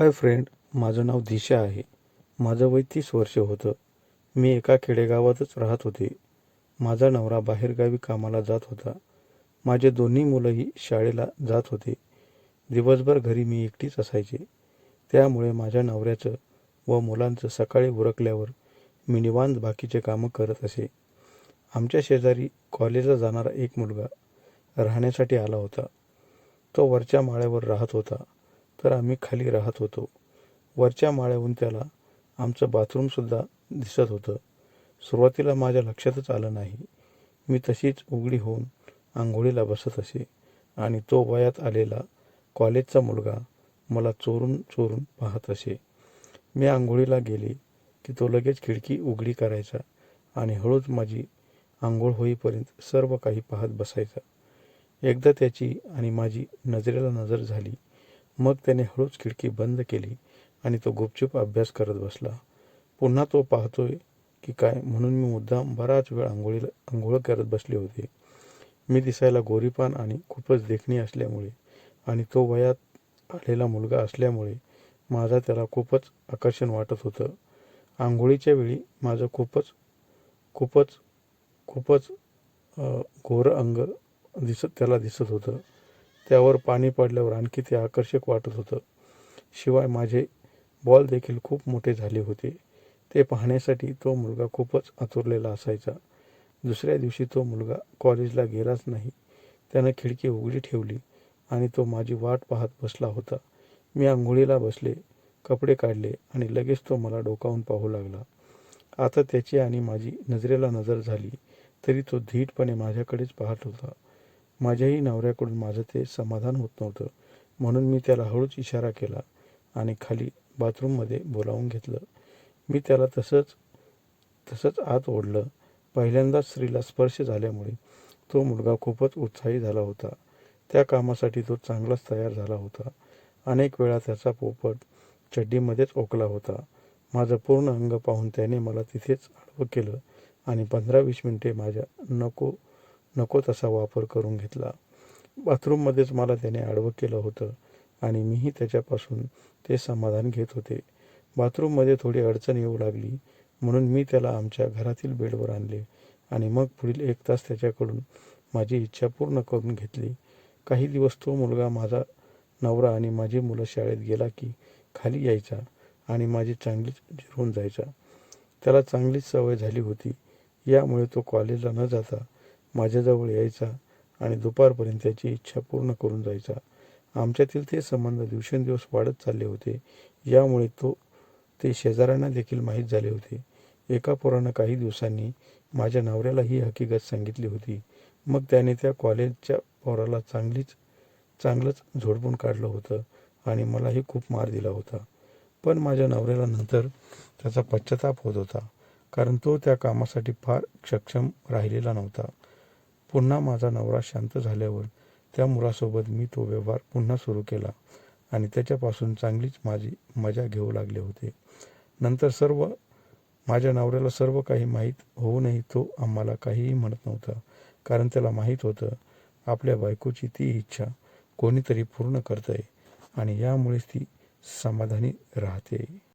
Hi friend माझं नाव दिशा आहे. माझं वय तीस वर्ष होतं. मी एका खेडेगावातच राहत होते. माझा नवरा बाहेरगावी कामाला जात होता. माझे दोन्ही मुलंही शाळेला जात होते. दिवसभर घरी मी एकटीच असायचे. त्यामुळे माझ्या नवऱ्याचं व मुलांचं सकाळी उरकल्यावर मी निवांत बाकीचे कामं करत असे. आमच्या शेजारी कॉलेजला जाणारा एक मुलगा राहण्यासाठी आला होता. तो वरच्या माळ्यावर राहत होता. तर आम्ही खाली राहत होतो. वरच्या माळ्याहून त्याला आमचं बाथरूमसुद्धा दिसत होतं. सुरुवातीला माझ्या लक्षातच आलं नाही. मी तशीच उघडी होऊन आंघोळीला बसत असे आणि तो वयात आलेला कॉलेजचा मुलगा मला चोरून चोरून पाहत असे. मी आंघोळीला गेले की तो लगेच खिडकी उघडी करायचा आणि हळूच माझी आंघोळ होईपर्यंत सर्व काही पाहत बसायचा. एकदा त्याची आणि माझी नजरेला नजर झाली मग त्याने हळूच खिडकी बंद केली आणि तो गुपचूप अभ्यास करत बसला. पुन्हा तो पाहतोय की काय म्हणून मी मुद्दाम बराच वेळ आंघोळीला आंघोळ करत बसले होते. मी दिसायला गोरीपान आणि खूपच देखणी असल्यामुळे आणि तो वयात आलेला मुलगा असल्यामुळे माझा त्याला खूपच आकर्षण वाटत होतं. आंघोळीच्या वेळी माझं खूपच खूपच खूपच घोर अंग दिसत त्याला दिसत होतं. त्यावर पाणी पडल्यावर आणखी ते आकर्षक वाटत होतं. शिवाय माझे बॉल देखील खूप मोठे झाले होते. ते पाहण्यासाठी तो मुलगा खूपच आतुरलेला असायचा. दुसऱ्या दिवशी तो मुलगा कॉलेजला गेलाच नाही. त्यानं खिडकी उघडी ठेवली आणि तो माझी वाट पाहत बसला होता. मी आंघोळीला बसले कपडे काढले आणि लगेच तो मला डोकावून पाहू लागला. आता त्याची आणि माझी नजरेला नजर झाली तरी तो धीटपणे माझ्याकडेच पाहत होता. माझ्याही नवऱ्याकडून माझं ते समाधान होत नव्हतं. म्हणून मी त्याला हळूच इशारा केला आणि खाली बाथरूममध्ये बोलावून घेतलं. मी त्याला तसंच तसंच आत ओढलं. पहिल्यांदाच स्त्रीला स्पर्श झाल्यामुळे तो मुलगा खूपच उत्साही झाला होता. त्या कामासाठी तो चांगलाच तयार झाला होता. अनेक वेळा त्याचा पोपट चड्डीमध्येच ओकला होता. माझं पूर्ण अंग पाहून त्याने मला तिथेच आडवं केलं आणि पंधरा वीस मिनिटे माझ्या नको नको तसा वापर करून घेतला. बाथरूममध्येच मला त्याने आडवं केलं होतं आणि मीही त्याच्यापासून ते समाधान घेत होते. बाथरूममध्ये थोडी अडचण येऊ लागली म्हणून मी त्याला आमच्या घरातील बेडवर आणले आणि मग पुढील एक तास त्याच्याकडून माझी इच्छा पूर्ण करून घेतली. काही दिवस तो मुलगा माझा नवरा आणि माझी मुलं शाळेत गेला की खाली यायचा आणि माझी चांगलीच जिरून जायचा. त्याला चांगलीच सवय झाली होती. यामुळे तो कॉलेजला न जाता माझ्याजवळ यायचा आणि दुपारपर्यंत त्याची इच्छा पूर्ण करून जायचा. आमच्यातील ते संबंध दिवसेंदिवस वाढत चालले होते. यामुळे तो ते शेजाऱ्यांना देखील माहीत झाले होते. एका पोरानं काही दिवसांनी माझ्या नवऱ्याला ही हकीकत सांगितली होती. मग त्याने त्या कॉलेजच्या पोराला चांगलीच चांगलंच झोडपून काढलं होतं आणि मलाही खूप मार दिला होता. पण माझ्या नवऱ्याला नंतर त्याचा पश्चाताप होत होता कारण तो त्या कामासाठी फार सक्षम राहिलेला नव्हता. पुन्हा माझा नवरा शांत झाल्यावर त्या मुलासोबत मी तो व्यवहार पुन्हा सुरू केला आणि त्याच्यापासून चांगलीच माझी मजा घेऊ लागले होते. नंतर सर्व माझ्या नवऱ्याला सर्व काही माहीत होऊनही तो आम्हाला काहीही म्हणत नव्हता. कारण त्याला माहीत होतं आपल्या बायकोची ती इच्छा कोणीतरी पूर्ण करतंय आणि यामुळेच ती समाधानी राहते.